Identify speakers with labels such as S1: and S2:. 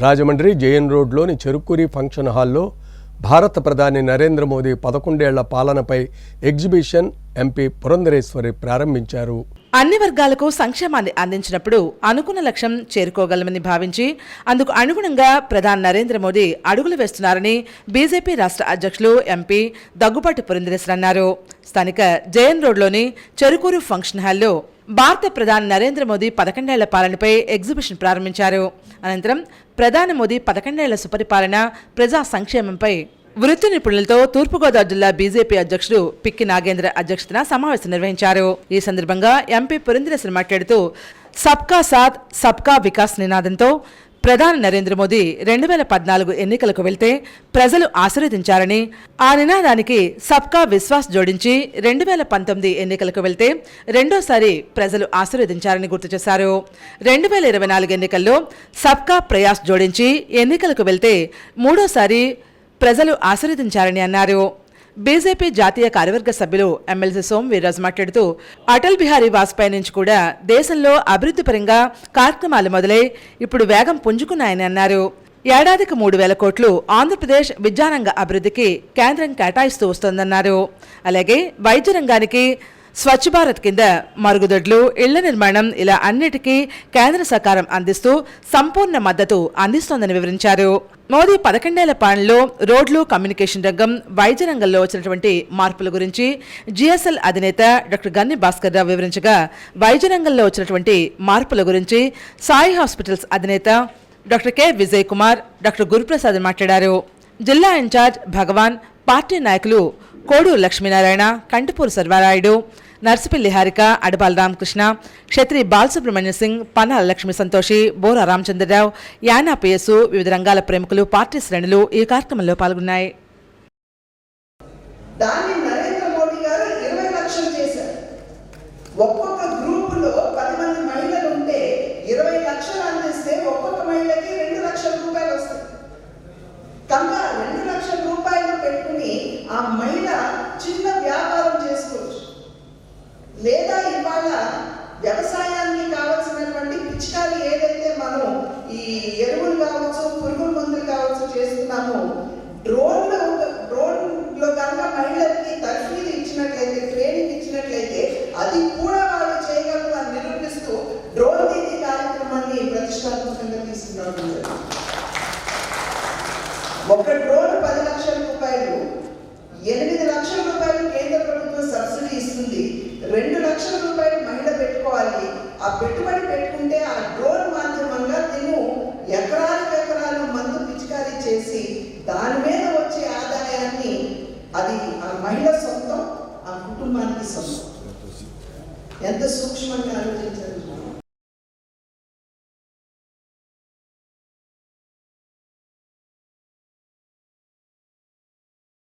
S1: Rajahmundry JN రోడ్లోని Cherukuri function హాల్లో భారత ప్రధాని నరేంద్ర మోదీ పదకొండేళ్ళ పాలనపై ఎగ్జిబిషన్ ఎంపీ పురంధరేశ్వరి ప్రారంభించారు.
S2: అన్ని వర్గాలకు సంక్షేమాన్ని అందించినప్పుడు అనుకున్న లక్ష్యం చేరుకోగలమని భావించి అందుకు అనుగుణంగా ప్రధాని నరేంద్ర మోదీ అడుగులు వేస్తున్నారని బీజేపీ రాష్ట్ర అధ్యక్షులు ఎంపీ దగ్గుపాటి పురంధరేశ్వర్ అన్నారు. స్థానిక జయన్ రోడ్లోని చెరుకూరు ఫంక్షన్ హాల్లో భారత ప్రధాని నరేంద్ర మోదీ పదకొండేళ్ళ పాలనపై ఎగ్జిబిషన్ ప్రారంభించారు. అనంతరం ప్రధాని మోదీ పదకొండేళ్ళ సుపరిపాలన ప్రజా సంక్షేమంపై వృత్తి నిపుణులతో తూర్పుగోదావరి జిల్లా బీజేపీ అధ్యక్షుడు పిక్కి నాగేంద్ర అధ్యక్షతన సమావేశం నిర్వహించారు. ఈ సందర్భంగా ఎంపీ పురంధరేశ్వరి మాట్లాడుతూ సబ్కా సాత్ సబ్కా వికాస్ నినాదంతో ప్రధాని నరేంద్ర మోదీ రెండు వేల పద్నాలుగు ఎన్నికలకు వెళ్తే ప్రజలు ఆశీర్వదించారని ఆ నినాదానికి సబ్కా విశ్వాస్ జోడించి రెండు వేల పంతొమ్మిది ఎన్నికలకు వెళ్తే రెండోసారి ప్రజలు ఆశీర్వదించారని గుర్తు చేశారు. రెండు వేల ఇరవై నాలుగు ఎన్నికల్లో సబ్కా ప్రయాస్ జోడించి ఎన్నికలకు వెళ్తే మూడోసారి ప్రజలు ఆశీర్వదించారని అన్నారు. బీజేపీ జాతీయ కార్యవర్గ సభ్యులు ఎమ్మెల్సీ సోమ్ వీర్రాజు మాట్లాడుతూ అటల్ బిహారీ వాజ్పేయి నుంచి కూడా దేశంలో అభివృద్ధి పరంగా కార్యక్రమాలు మొదలై ఇప్పుడు వేగం పుంజుకున్నాయని అన్నారు. ఏడాదికి మూడు వేల కోట్లు ఆంధ్రప్రదేశ్ విద్యారంగ అభివృద్ధికి కేంద్రం కేటాయిస్తూ వస్తోందన్నారు. అలాగే వైద్య రంగానికి స్వచ్ఛ భారత్ కింద మరుగుదొడ్లు ఇళ్ళ నిర్మాణం ఇలా అన్నిటికీ కేంద్ర సహకారం అందిస్తూ సంపూర్ణ మద్దతు అందిస్తోందని వివరించారు. మోదీ పదకొండేళ్ళ పాలనలో రోడ్లు కమ్యూనికేషన్ రంగం వైద్య రంగంలో వచ్చినటువంటి మార్పుల గురించి జిఎస్ఎల్ అధినేత డాక్టర్ గన్ని భాస్కర్ రావు వివరించగా వైద్య రంగంలో వచ్చినటువంటి మార్పుల గురించి సాయి హాస్పిటల్స్ అధినేత doctor K Vijay Kumar doctor Guruprasad మాట్లాడారు. జిల్లా ఇన్ఛార్జ్ భగవాన్ పార్టీ నాయకులు కోడు లక్ష్మీనారాయణ కంటిపూరు సర్వారాయుడు నర్సిపల్లి హారిక అడపాల రామకృష్ణ క్షత్రి బాలసుబ్రహ్మణ్య సింగ్ పన్నాల లక్ష్మీ సంతోషి బోరా రామచంద్రరావు యానా పిఎస్సు వివిధ రంగాల ప్రముఖులు పార్టీ శ్రేణులు ఈ కార్యక్రమంలో పాల్గొన్నాయి.
S3: ఆ మహిళ చిన్న వ్యాపారం చేసుకోవచ్చు. లేదా ఇవాళ వ్యవసాయానికి కావలసినటువంటి పిచికారి ఏదైతే మనం ఈ ఎరువులు కావచ్చు పురుగుల మందులు కావచ్చు చేస్తున్నామో డ్రోన్లు డ్రోన్లో కనుక మహిళలకి తర్ఫీలు ఇచ్చినట్లయితే ట్రైనింగ్ ఇచ్చినట్లయితే అది కూడా వాళ్ళు చేయగలరు అని నిరూపిస్తూ డ్రోన్ దీది కార్యక్రమాన్ని ప్రతిష్టాత్మకంగా తీసుకున్నాం ఒక డ్రోన్ ఆ పెట్టుబడి పెట్టుకుంటే ఆ డ్రోన్ మాధ్యమంగా నేను ఎకరాలకు ఎకరాలు మందు పిచికారీ చేసి దాని మీద వచ్చే ఆదాయాన్ని అది ఆ మహిళ సొంతం ఆ కుటుంబానికి సొంతం. ఎంత సూక్ష్మంగా ఆలోచించారు